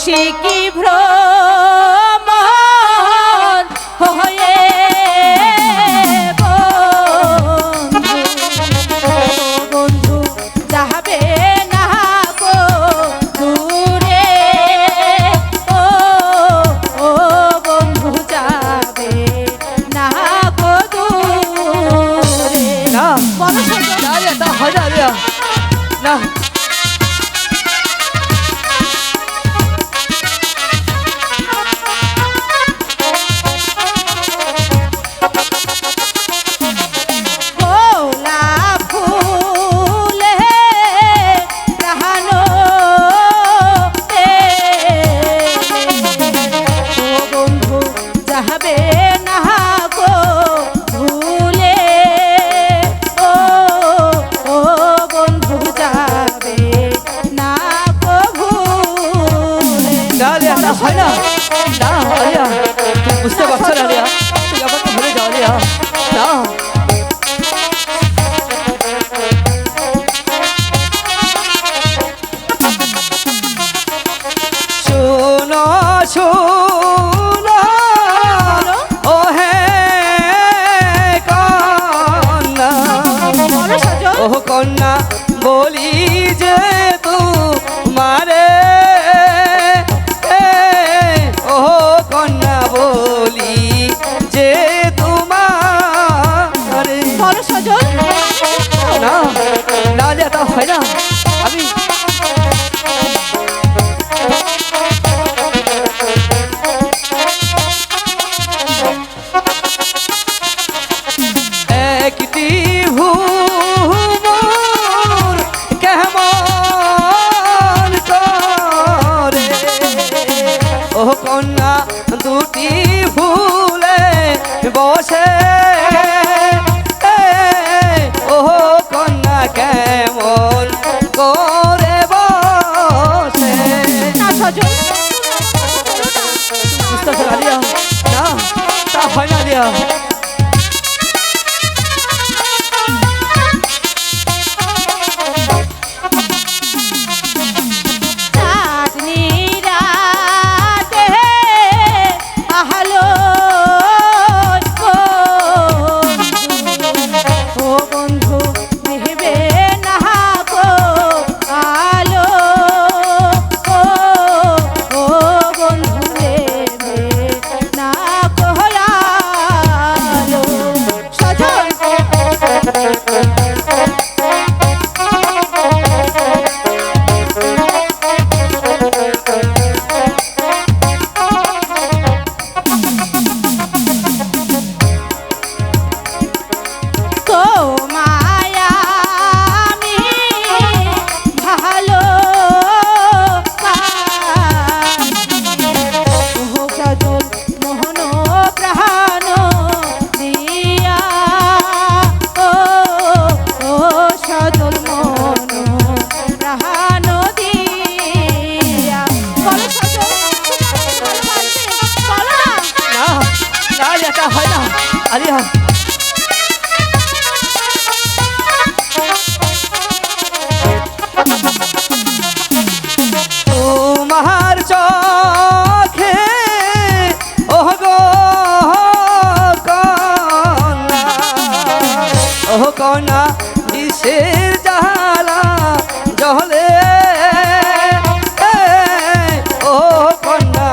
সে কি ভ্রম? না রিয়া না হয় না না রিয়া তুমি বলি যে ও কন্যা দুটি ফুলে বসে। ও কন্যা কেমন করে বসে। না তা হয় না দিয়া এটা হয় না? আলিয়া। তোমার চোখে, ওহ গো কনা ওহ কনা বিষের জালা জহলে ও কন্যা